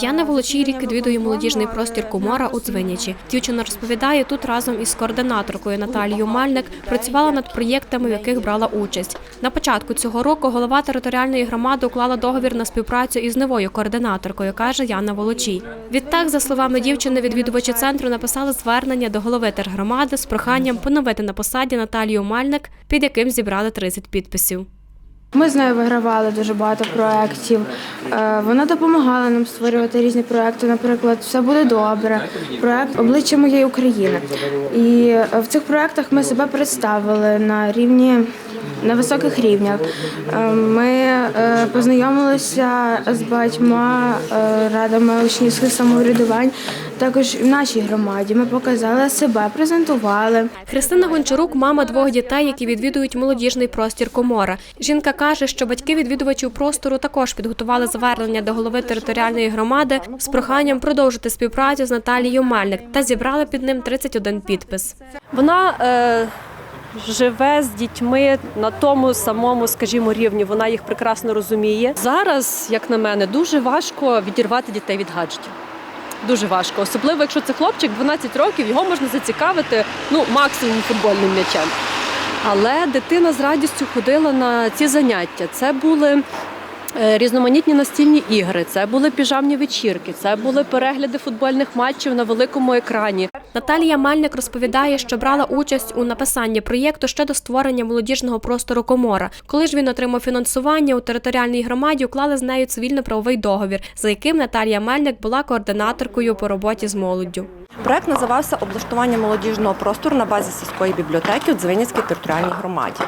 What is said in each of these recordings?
Яна Волочій рік відвідує молодіжний простір Комора у Дзвинячі. Дівчина розповідає, тут разом із координаторкою Наталією Мальник працювала над проєктами, в яких брала участь. На початку цього року голова територіальної громади уклала договір на співпрацю із новою координаторкою, каже Яна Волочій. Відтак, за словами дівчини, відвідувачі центру написали звернення до голови тергромади з проханням поновити на посаді Наталію Мальник, під яким зібрали 30 підписів. Ми з нею вигравали дуже багато проєктів. Е, Вона допомагала нам створювати різні проєкти. Наприклад, все буде добре. Проєкт обличчя моєї України. І е, в цих проєктах ми себе представили на рівні на високих рівнях. Е, Ми е, познайомилися з багатьма е, радами учнівських самоврядувань. Також в нашій громаді ми показали себе, презентували. Христина Гончарук мама двох дітей, які відвідують молодіжний простір Комора. Жінка каже, що батьки відвідувачів простору також підготували звернення до голови територіальної громади з проханням продовжити співпрацю з Наталією Мальник та зібрали під ним 31 підпис. Вона е, живе з дітьми на тому самому, скажімо, рівні. Вона їх прекрасно розуміє. Зараз, як на мене, дуже важко відірвати дітей від гаджетів. Дуже важко, особливо якщо це хлопчик 12 років, його можна зацікавити ну максимум футбольним м'ячем. Але дитина з радістю ходила на ці заняття. Це були різноманітні настільні ігри, це були піжамні вечірки, це були перегляди футбольних матчів на великому екрані. Наталія Мальник розповідає, що брала участь у написанні проєкту щодо створення молодіжного простору Комора. Коли ж він отримав фінансування у територіальній громаді, уклали з нею цивільно-правовий договір, за яким Наталія Мельник була координаторкою по роботі з молоддю. Проект називався Облаштування молодіжного простору на базі сільської бібліотеки у Дзвинівській територіальній громаді.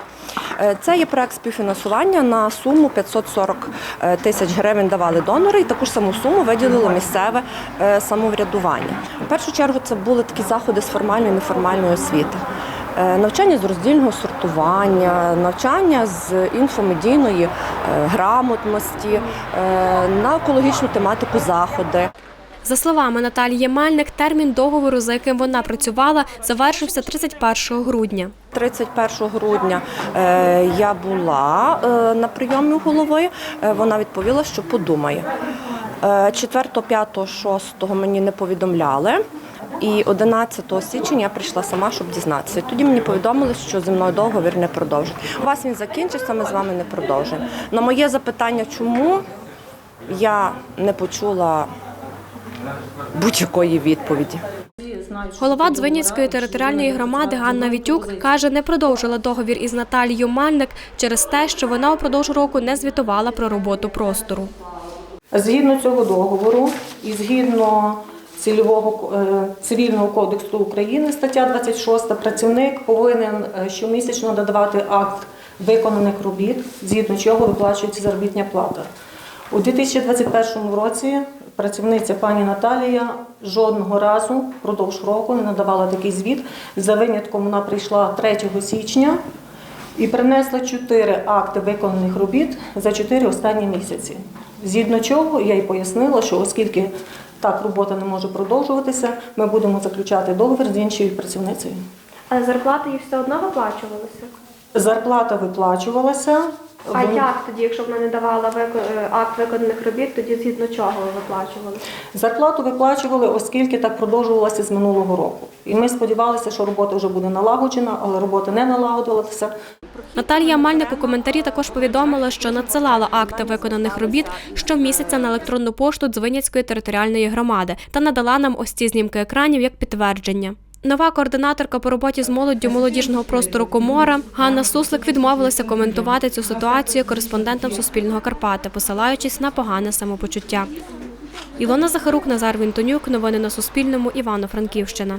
Е, Це є проект співфінансування на суму 540 е, тисяч гривень давали донори, і таку ж саму суму виділило місцеве е, самоврядування. В першу чергу це були такі заходи з формальної і неформальної освіти. Навчання з роздільного сортування, навчання з інфомедійної грамотності, на екологічну тематику заходи. За словами Наталії Мальник, термін договору, за яким вона працювала, завершився 31 грудня. 31 грудня е, я була е, на прийомі у голови. Е, Вона відповіла, що подумає. Е, 4, 5, 6 мені не повідомляли. І 11 січня я прийшла сама, щоб дізнатися. Тоді мені повідомили, що зі мною договір не продовжить. У вас він закінчився, ми з вами не продовжуємо. На моє запитання, чому я не почула будь-якої відповіді. Голова Дзвинівської територіальної громади Ганна Вітюк каже, не продовжила договір із Наталією Мальник через те, що вона упродовж року не звітувала про роботу простору. Згідно цього договору і згідно цільового е, цивільного кодексу України, стаття 26, працівник повинен е, щомісячно надавати акт виконаних робіт, згідно чого виплачується заробітня плата. У 2021 році працівниця пані Наталія жодного разу впродовж року не надавала такий звіт. За винятком вона прийшла 3 січня і принесла чотири акти виконаних робіт за чотири останні місяці. Згідно чого я їй пояснила, що оскільки так робота не може продовжуватися, ми будемо заключати договір з іншою працівницею. Але зарплата їй все одно виплачувалася. Зарплата виплачувалася. А як тоді, якщо б вона не давала вико- е, акт виконаних робіт, тоді згідно чого ви виплачували? Зарплату виплачували, оскільки так продовжувалося з минулого року. І ми сподівалися, що робота вже буде налагоджена, але робота не налагодилася. Наталія Мальник у коментарі також повідомила, що надсилала акти виконаних робіт щомісяця на електронну пошту Дзвиняцької територіальної громади та надала нам ось ці знімки екранів як підтвердження. Нова координаторка по роботі з молоддю молодіжного простору Комора Ганна Суслик відмовилася коментувати цю ситуацію кореспондентам Суспільного Карпати, посилаючись на погане самопочуття. Ілона Захарук, Назар Вінтонюк. Новини на Суспільному. Івано-Франківщина.